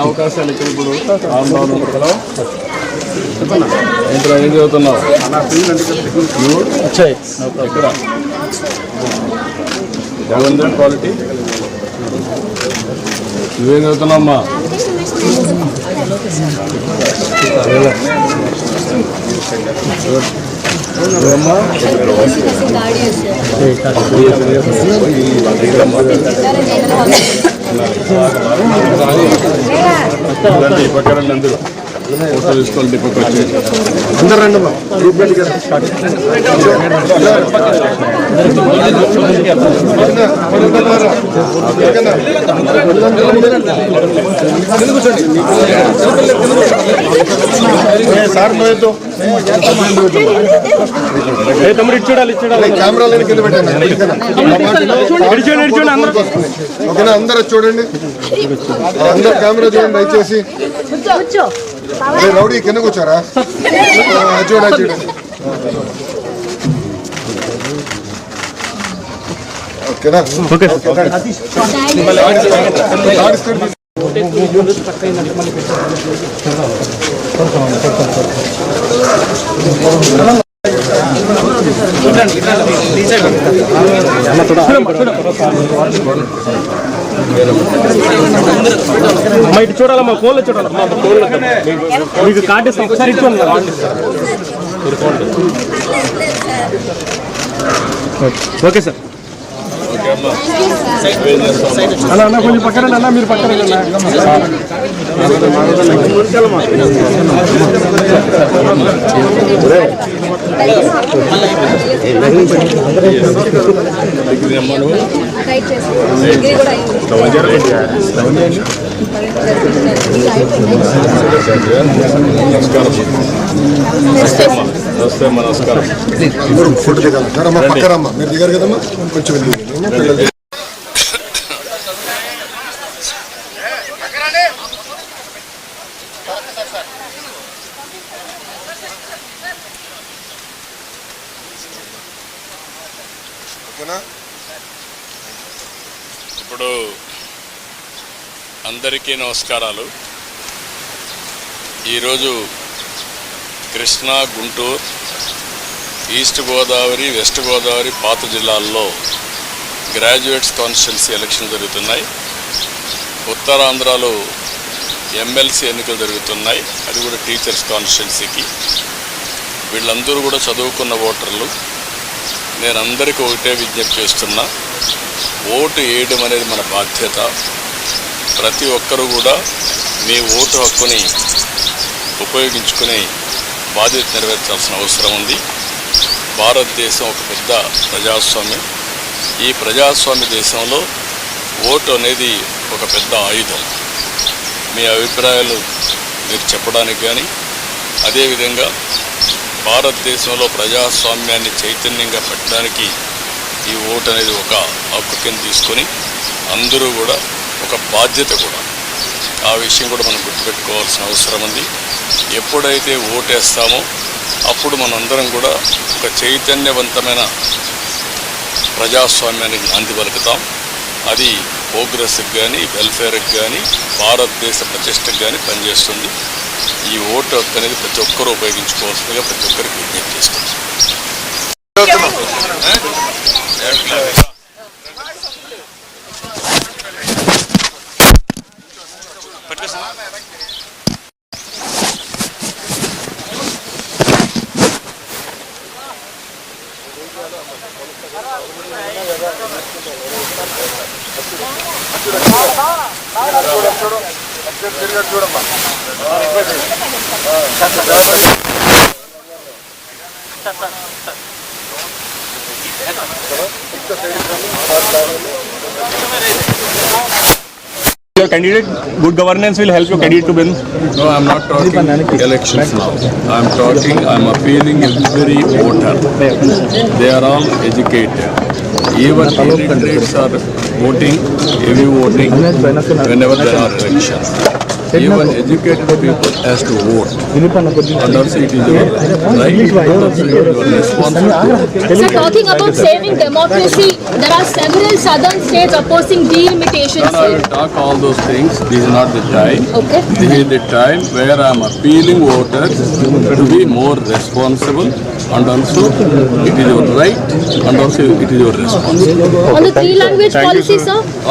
అవకాశాలు ఇక్కడ ఇప్పుడు ఆందోళన కదా ఏం చదువుతున్నావు? నువ్వు? ఎక్కడ బాగుందా క్వాలిటీ. నువ్వేం చదువుతున్నావమ్మా? నువ్వమ్మా రండి, ఈ పక్క రండి అందరూ ఫోటో వచ్చి అందరు రండి అమ్మా. గ్రూప్ బెల్ట్ కదా. పెట్టండి ఓకేనా? అందరూ చూడండి. అందరు కెమెరా చూడండి దయచేసి. ఏ, రౌడీ కింద కూర్చోరా ఆ, చూడండి చూడండి ఓకేనా ఆడిస్తాడు. అమ్మా ఇటు చూడాలమ్మా ఫోన్లో చూడాలమ్మా. ఫోన్లో మీకు కార్డు ఇస్తాం ఒకసారి ఇచ్చాను ఓకే సార్. చేస్తావు అన్న కొంచెం పక్కన అన్న మీరు పక్కన నమస్కారం. నమస్తే నమస్కారం. అందరూ ఫోటో దిగాలి సార్ అమ్మ పక్కన అమ్మ మీరు దిగారు కదమ్మా కొంచెం వెళ్ళి ఇప్పుడు అందరికీ నమస్కారాలు. ఈరోజు కృష్ణా గుంటూరు ఈస్ట్ గోదావరి వెస్ట్ గోదావరి పాత జిల్లాల్లో గ్రాడ్యుయేట్స్ కాన్స్టిట్యున్సీ ఎలక్షన్ జరుగుతున్నాయి. ఉత్తరాంధ్రలో ఎమ్మెల్సీ ఎన్నికలు జరుగుతున్నాయి. అది కూడా టీచర్స్ కాన్స్టిట్యున్సీకి. వీళ్ళందరూ కూడా చదువుకున్న ఓటర్లు. నేను అందరికీ ఒకటే విజ్ఞప్తి చేస్తున్నా. ఓటు వేయడం అనేది మన బాధ్యత. ప్రతి ఒక్కరూ కూడా మీ ఓటు హక్కుని ఉపయోగించుకుని బాధ్యత నెరవేర్చాల్సిన అవసరం ఉంది. భారతదేశం ఒక పెద్ద ప్రజాస్వామ్యం. ఈ ప్రజాస్వామ్య దేశంలో ఓటు అనేది ఒక పెద్ద ఆయుధం. మీ అభిప్రాయాలు మీరు చెప్పడానికి కానీ అదేవిధంగా భారతదేశంలో ప్రజాస్వామ్యాన్ని చైతన్యంగా పెట్టడానికి ఈ ఓటు అనేది ఒక హక్కు కింద తీసుకొని అందరూ కూడా ఒక బాధ్యత కూడా. ఆ విషయం కూడా మనం గుర్తుపెట్టుకోవాల్సిన అవసరం ఉంది. ఎప్పుడైతే ఓటేస్తామో అప్పుడు మనందరం కూడా ఒక చైతన్యవంతమైన ప్రజాస్వామ్యానికి నాంది పలుకుతాం. అది ప్రోగ్రెస్కి కానీ వెల్ఫేర్కి కానీ భారతదేశ ప్రతిష్టకు కానీ పనిచేస్తుంది. ఈ ఓటు హక్కు అనేది ప్రతి ఒక్కరూ ఉపయోగించుకోవాల్సిందిగా ప్రతి ఒక్కరికి విజ్ఞప్తి చేస్తుంది Your candidate, good governance will help your candidate to win. No, I'm not talking elections now. I'm talking, I'm appealing every voter. They are all educated. Even illiterates are voting, heavy voting whenever there are elections. Even educated people has to vote. And also it is your right, and also it is your responsibility. Sir, talking about saving democracy, there are several southern states opposing delimitation. And I will talk all those things, this is not the time. Okay. This is the time where I am appealing voters to be more responsible and also it is your right and also it is your responsibility. On the three language policy, sir?